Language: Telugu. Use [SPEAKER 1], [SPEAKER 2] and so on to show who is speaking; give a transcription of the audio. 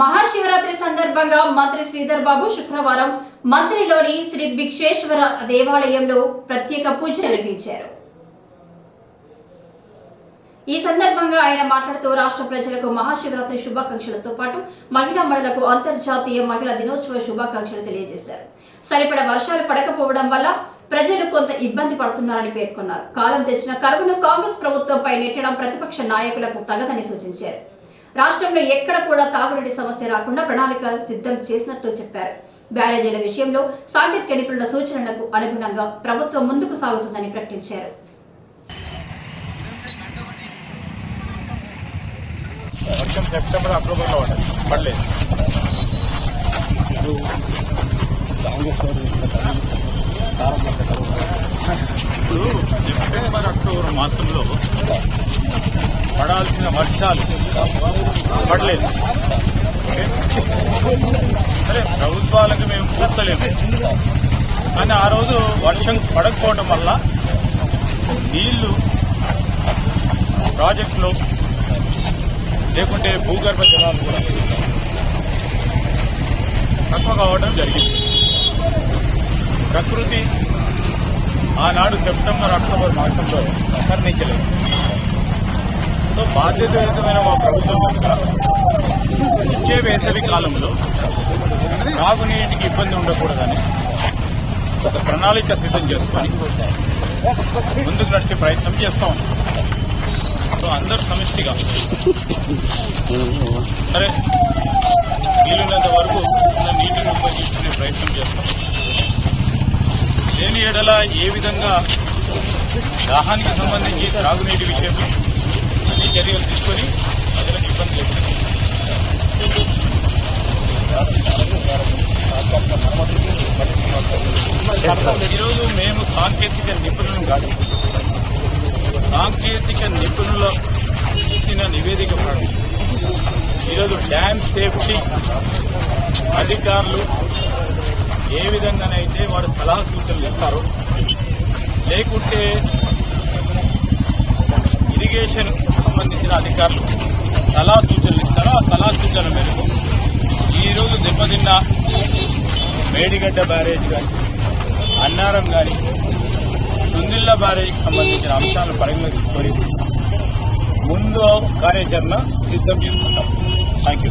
[SPEAKER 1] మహాశివరాత్రి సందర్భంగా మంత్రి శ్రీధర్ బాబు శుక్రవారం మంత్రిలోని శ్రీ భిక్షేశ్వర దేవాలయంలో ప్రత్యేక పూజ నిర్వహించారు. ఈ సందర్భంగా ఆయన మాట్లాడుతూ రాష్ట్ర ప్రజలకు మహాశివరాత్రి శుభాకాంక్షలతో పాటు మహిళా మణులకు అంతర్జాతీయ మహిళా దినోత్సవ శుభాకాంక్షలు తెలియజేశారు. సరిపడ వర్షాలు పడకపోవడం వల్ల ప్రజలు కొంత ఇబ్బంది పడుతున్నారని పేర్కొన్నారు. కాలం తెచ్చిన కరువును కాంగ్రెస్ ప్రభుత్వంపై నెట్టడం ప్రతిపక్ష నాయకులకు తగదని సూచించారు. రాష్ట్రంలో ఎక్కడ కూడా తాగునీటి సమస్య రాకుండా ప్రణాళిక సిద్ధం చేసినట్లు చెప్పారు. బ్యారేజీల విషయంలో సాంకేతిక నిపుణుల సూచనలకు అనుగుణంగా ప్రభుత్వం ముందుకు సాగుతుందని ప్రకటించారు.
[SPEAKER 2] వర్షం సెప్టెంబర్ అక్టోబర్లో పడ్డది. పడలేదు. ఇప్పుడు సెప్టెంబర్ అక్టోబర్ మాసంలో పడాల్సిన వర్షాలు పడలేదు. సరే ప్రభుత్వాలకు మేము చూస్తలేము. కానీ ఆ రోజు వర్షం పడకపోవడం వల్ల నీళ్ళు ప్రాజెక్టులో లేకుంటే భూగర్భ జలాలు కూడా తక్కువ కావడం జరిగింది. ప్రకృతి ఆనాడు సెప్టెంబర్ అక్టోబర్ మాసంలో కర్ణించలేదు సో బాధ్యతాయుతమైన మా ప్రభుత్వం యొక్క ఇచ్చే వేసవి కాలంలో తాగునీటికి ఇబ్బంది ఉండకూడదని ఒక ప్రణాళిక సిద్ధం చేసుకొని ముందుకు నడిచే ప్రయత్నం చేస్తాం సో అందరూ సమిష్టిగా సరే వీలున్నంత వరకు నీటిని ఉపయోగించుకునే ప్రయత్నం చేస్తాం. లేని ఎడల ఏ విధంగా దాహానికి సంబంధించి త్రాగునీటి విషయంలో ఈ చర్యలు తీసుకొని ప్రజలకు ఇబ్బంది లేకుండా ఈరోజు మేము సాంకేతిక నిపుణులను కాదు. సాంకేతిక నిపుణుల ఇచ్చిన నివేదిక ప్రకారం ఈరోజు డ్యామ్ సేఫ్టీ అధికారులు ఏ విధంగానైతే వారు సలహా సూచనలు ఇస్తారో లేకుంటే ఇరిగేషన్ సంబంధించిన అధికారులు సలహా సూచనలు ఇస్తారో ఆ సలహా సూచనల మేరకు ఈరోజు దెబ్బతిన్న మేడిగడ్డ బ్యారేజ్ కానీ అన్నారం కానీ సుందిల్ల బ్యారేజ్కి సంబంధించిన అంశాలను పరిగణలోకి తీసుకొని ముందు కార్యాచరణ సిద్ధం చేసుకుంటాం. Thank you